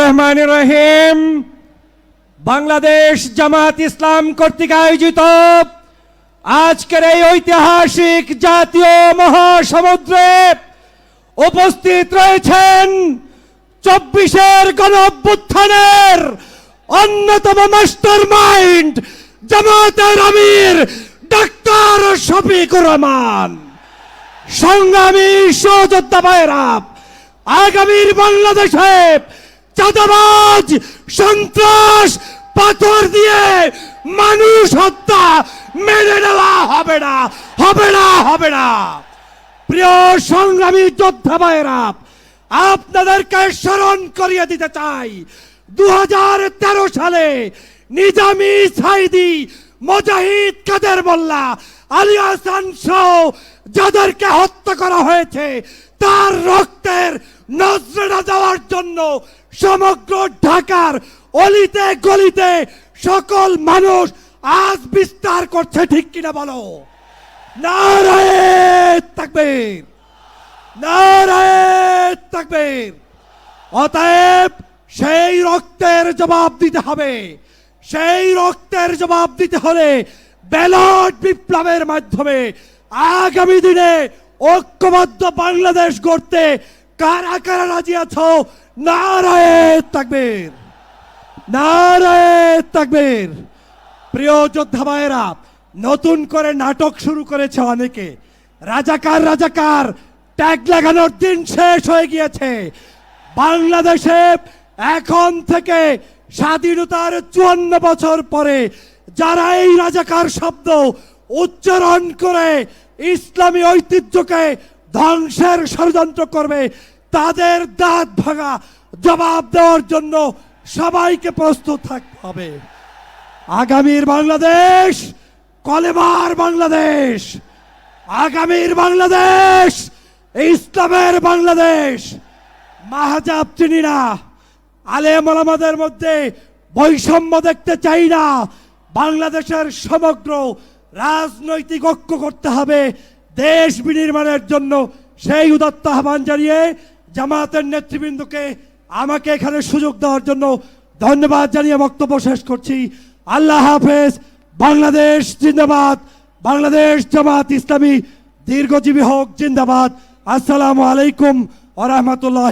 রহমান রহিম বাংলাদেশ জামাত ইসলাম কর্তৃক আয়োজিত আজকের এই ঐতিহাসিক জাতীয় মহাসমুদ্রে উপস্থিত রয়েছেন চব্বিশের গণ অন্যতম মাস্টার মাইন্ড জামাতের আমির ডাক্তার শফিকুর রহমান। সংগ্রামী সহযোদ্ধা ভাইয়েরা, আগামীর বাংলাদেশে চাঁদাবাজ, সন্ত্রাস, পাথর দিয়ে মানুষ হত্যা মেনে নেওয়া হবে না হবে না হবে না। প্রিয় সংগ্রামী যোদ্ধা ভাইয়েরা, আপনাদেরকে স্মরণ করিয়ে দিতে চাই দু হাজার তেরো সালে নিজামি সাইদি মুজাহিদ কাদের মোল্লা যাদেরকে হত্যা করা হয়েছে, তার রক্তের নজরা দেওয়ার জন্য সমগ্র ঢাকার অলিতে গলিতে সকল মানুষ আজ বিস্তার করছে, ঠিক কিনা বলো? অতএব সেই রক্তের জবাব দিতে হবে, সেই রক্তের জবাব দিতে হলে ব্যালট বিপ্লবের মাধ্যমে আগামী দিনে ঐক্যবদ্ধ বাংলাদেশ গড়তে কারা কারা রাজি আছো? নারায় তাকবীর। নারায় তাকবীর। প্রিয় যোদ্ধা ভাইয়েরা, নতুন করে নাটক শুরু করেছে অনেকে। রাজাকার রাজাকার, ট্যাগ লাগানোর দিন শেষ হয়ে গিয়েছে। বাংলাদেশে এখন থেকে স্বাধীনতার চুয়ান্ন বছর পরে যারা এই রাজাকার শব্দ উচ্চারণ করে ইসলামী ঐতিহ্যকে ধ্বংসের ষড়যন্ত্র করবে, তাদের দাঁত ভাঙা জবাব দেওয়ার জন্য সবাইকে প্রস্তুত থাকতে হবে। আগামীর বাংলাদেশ, কলেমার বাংলাদেশ। আগামীর বাংলাদেশ, ইসলামের বাংলাদেশ। মাহাজাব চিনি না। আলেম মধ্যে বৈষম্য দেখতে চাই না। বাংলাদেশের সমগ্র রাজনৈতিক ঐক্য করতে হবে দেশ বিনির্মাণের জন্য। সেই উদাত্ত আহ্বান জানিয়ে জামাতের নেতৃবৃন্দকে আমাকে এখানে সুযোগ দেওয়ার জন্য ধন্যবাদ জানিয়ে বক্তব্য শেষ করছি। আল্লাহ হাফেজ। বাংলাদেশ জিন্দাবাদ। বাংলাদেশ জামাত ইসলামী দীর্ঘজীবী হোক, জিন্দাবাদ। আসসালামু আলাইকুম ওরহমতুল্লাহ